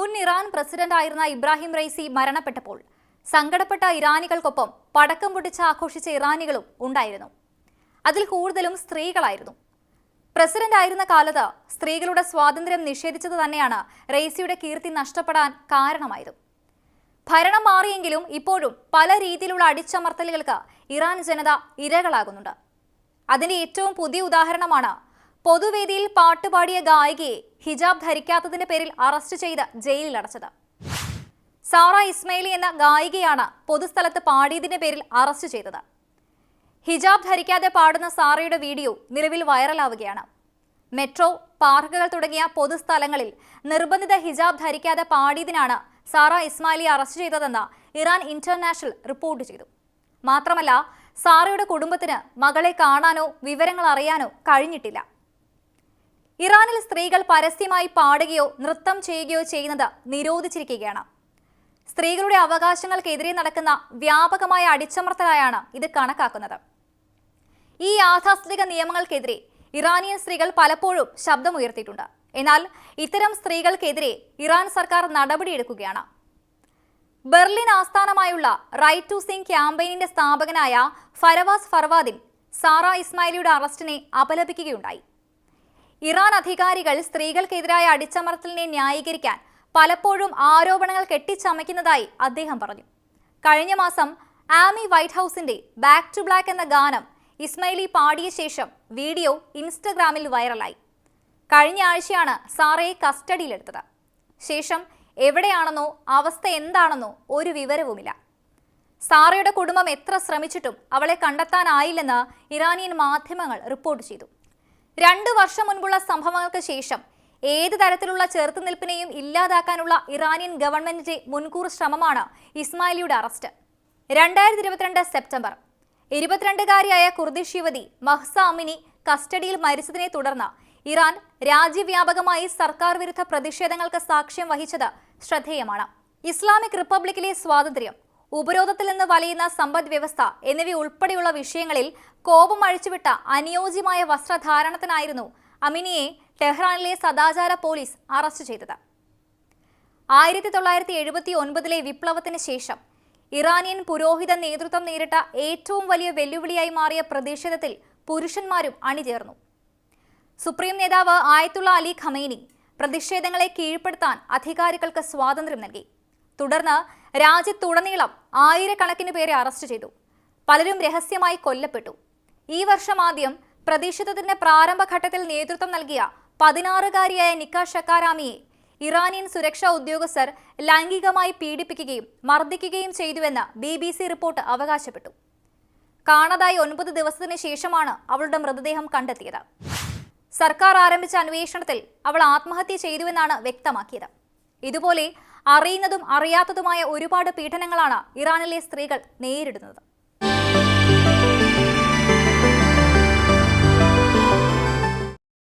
മുൻ ഇറാൻ പ്രസിഡന്റായിരുന്ന Ebrahim Raisi മരണപ്പെട്ടപ്പോൾ സങ്കടപ്പെട്ട ഇറാനികൾക്കൊപ്പം പടക്കം പൊട്ടിച്ച് ആഘോഷിച്ച ഇറാനികളും ഉണ്ടായിരുന്നു. അതിൽ കൂടുതലും സ്ത്രീകളായിരുന്നു. പ്രസിഡന്റ് ആയിരുന്ന കാലത്ത് സ്ത്രീകളുടെ സ്വാതന്ത്ര്യം നിഷേധിച്ചത് തന്നെയാണ് റെയ്സിയുടെ കീർത്തി നഷ്ടപ്പെടാൻ കാരണമായത്. ഭരണം മാറിയെങ്കിലും ഇപ്പോഴും പല രീതിയിലുള്ള അടിച്ചമർത്തലുകൾക്ക് ഇറാൻ ജനത ഇരകളാകുന്നുണ്ട്. അതിന്റെ ഏറ്റവും പുതിയ ഉദാഹരണമാണ് പൊതുവേദിയിൽ പാട്ടുപാടിയ ഗായികയെ ഹിജാബ് ധരിക്കാത്തതിന്റെ പേരിൽ അറസ്റ്റ് ചെയ്ത് ജയിലിൽ അടച്ചത്. സാറ ഇസ്മയിലി എന്ന ഗായികയാണ് പൊതുസ്ഥലത്ത് പാടിയതിന്റെ പേരിൽ അറസ്റ്റ് ചെയ്തത്. ഹിജാബ് ധരിക്കാതെ പാടുന്ന സാറയുടെ വീഡിയോ നിലവിൽ വൈറലാവുകയാണ്. മെട്രോ പാർക്കുകൾ തുടങ്ങിയ പൊതുസ്ഥലങ്ങളിൽ നിർബന്ധിത ഹിജാബ് ധരിക്കാതെ പാടിയതിനാണ് സാറ ഇസ്മായിലി അറസ്റ്റ് ചെയ്തതെന്ന് ഇറാൻ ഇന്റർനാഷണൽ റിപ്പോർട്ട് ചെയ്തു. മാത്രമല്ല സാറയുടെ കുടുംബത്തിന് മകളെ കാണാനോ വിവരങ്ങൾ അറിയാനോ കഴിഞ്ഞിട്ടില്ല. ഇറാനിൽ സ്ത്രീകൾ പരസ്യമായി പാടുകയോ നൃത്തം ചെയ്യുകയോ ചെയ്യുന്നത് നിരോധിച്ചിരിക്കുകയാണ്. സ്ത്രീകളുടെ അവകാശങ്ങൾക്കെതിരെ നടക്കുന്ന വ്യാപകമായ അടിച്ചമർത്തലായാണ് ഇത് കണക്കാക്കുന്നത്. ഈ യാഥാസ്ഥിതിക നിയമങ്ങൾക്കെതിരെ ഇറാനിയൻ സ്ത്രീകൾ പലപ്പോഴും ശബ്ദമുയർത്തിയിട്ടുണ്ട്. എന്നാൽ ഇത്തരം സ്ത്രീകൾക്കെതിരെ ഇറാൻ സർക്കാർ നടപടിയെടുക്കുകയാണ്. ബെർലിൻ ആസ്ഥാനമായുള്ള റൈറ്റ് ടു സിംഗ് ക്യാമ്പയിനിന്റെ സ്ഥാപകനായ ഫരവാസ് ഫർവാദിൻ സാറ ഇസ്മായിലിയുടെ അറസ്റ്റിനെ അപലപിക്കുകയുണ്ടായി. ഇറാൻ അധികാരികൾ സ്ത്രീകൾക്കെതിരായ അടിച്ചമർത്തലിനെ ന്യായീകരിക്കാൻ പലപ്പോഴും ആരോപണങ്ങൾ കെട്ടിച്ചമയ്ക്കുന്നതായി അദ്ദേഹം പറഞ്ഞു. കഴിഞ്ഞ മാസം ആമി വൈറ്റ് ഹൗസിന്റെ ബാക്ക് ടു ബ്ലാക്ക് എന്ന ഗാനം ഇസ്മൈലി പാടിയ ശേഷം വീഡിയോ ഇൻസ്റ്റഗ്രാമിൽ വൈറലായി. കഴിഞ്ഞ ആഴ്ചയാണ് സാറയെ കസ്റ്റഡിയിലെടുത്തത്. ശേഷം എവിടെയാണെന്നോ അവസ്ഥ എന്താണെന്നോ ഒരു വിവരവുമില്ല. സാറയുടെ കുടുംബം എത്ര ശ്രമിച്ചിട്ടും അവളെ കണ്ടെത്താനായില്ലെന്ന് ഇറാനിയൻ മാധ്യമങ്ങൾ റിപ്പോർട്ട് ചെയ്തു. രണ്ടു വർഷം മുൻപുള്ള സംഭവങ്ങൾക്ക് ശേഷം ഏത് തരത്തിലുള്ള ചെറുത്തുനിൽപ്പിനെയും ഇല്ലാതാക്കാനുള്ള ഇറാനിയൻ ഗവൺമെന്റിന്റെ മുൻകൂർ ശ്രമമാണ് ഇസ്മായിലിയുടെ അറസ്റ്റ്. രണ്ടായിരത്തി ഇരുപത്തിരണ്ട് സെപ്റ്റംബർ. ഇരുപത്തിരണ്ടുകാരിയായ കുർദിഷ് യുവതി മഹ്സ അമിനി കസ്റ്റഡിയിൽ മരിച്ചതിനെ തുടർന്ന് ഇറാൻ രാജ്യവ്യാപകമായി സർക്കാർ വിരുദ്ധ പ്രതിഷേധങ്ങൾക്ക് സാക്ഷ്യം വഹിച്ചത് ശ്രദ്ധേയമാണ്. ഇസ്ലാമിക് റിപ്പബ്ലിക്കിലെ സ്വാതന്ത്ര്യം ഉപരോധത്തിൽ നിന്ന് വലയുന്ന സമ്പദ് വ്യവസ്ഥ എന്നിവ എന്നിവയുൾപ്പെടെയുള്ള വിഷയങ്ങളിൽ കോപം അഴിച്ചുവിട്ട അനുയോജ്യമായ വസ്ത്രധാരണത്തിനായിരുന്നു അമിനിയെ ടെഹ്റാനിലെ സദാചാര പോലീസ് അറസ്റ്റ് ചെയ്തത്. ആയിരത്തി തൊള്ളായിരത്തി എഴുപത്തി ഒൻപതിലെ വിപ്ലവത്തിന് ശേഷം ഇറാനിയൻ പുരോഹിത നേതൃത്വം നേരിട്ട ഏറ്റവും വലിയ വെല്ലുവിളിയായി മാറിയ പ്രതിഷേധത്തിൽ പുരുഷന്മാരും അണിചേർന്നു. സുപ്രീം നേതാവ് ആയത്തുള്ള അലി ഖമേനി പ്രതിഷേധങ്ങളെ കീഴ്പ്പെടുത്താൻ അധികാരികൾക്ക് സ്വാതന്ത്ര്യം നൽകി. തുടർന്ന് രാജ്യത്തുടനീളം ആയിരക്കണക്കിന് പേരെ അറസ്റ്റ് ചെയ്തു. പലരും രഹസ്യമായി കൊല്ലപ്പെട്ടു. ഈ വർഷം ആദ്യം പ്രതിഷേധത്തിന്റെ പ്രാരംഭഘട്ടത്തിൽ നേതൃത്വം നൽകിയ പതിനാറുകാരിയായ നിക്ക ഷക്കാരാമിയെ ഇറാനിയൻ സുരക്ഷാ ഉദ്യോഗസ്ഥർ ലൈംഗികമായി പീഡിപ്പിക്കുകയും മർദ്ദിക്കുകയും ചെയ്തുവെന്ന് ബി ബി സി റിപ്പോർട്ട് അവകാശപ്പെട്ടു. കാണാതായി ഒൻപത് ദിവസത്തിന് ശേഷമാണ് അവളുടെ മൃതദേഹം കണ്ടെത്തിയത്. സർക്കാർ ആരംഭിച്ച അന്വേഷണത്തിൽ അവൾ ആത്മഹത്യ ചെയ്തുവെന്നാണ് വ്യക്തമാക്കിയത്. ഇതുപോലെ അറിയുന്നതും അറിയാത്തതുമായ ഒരുപാട് പീഡനങ്ങളാണ് ഇറാനിലെ സ്ത്രീകൾ നേരിടുന്നത്.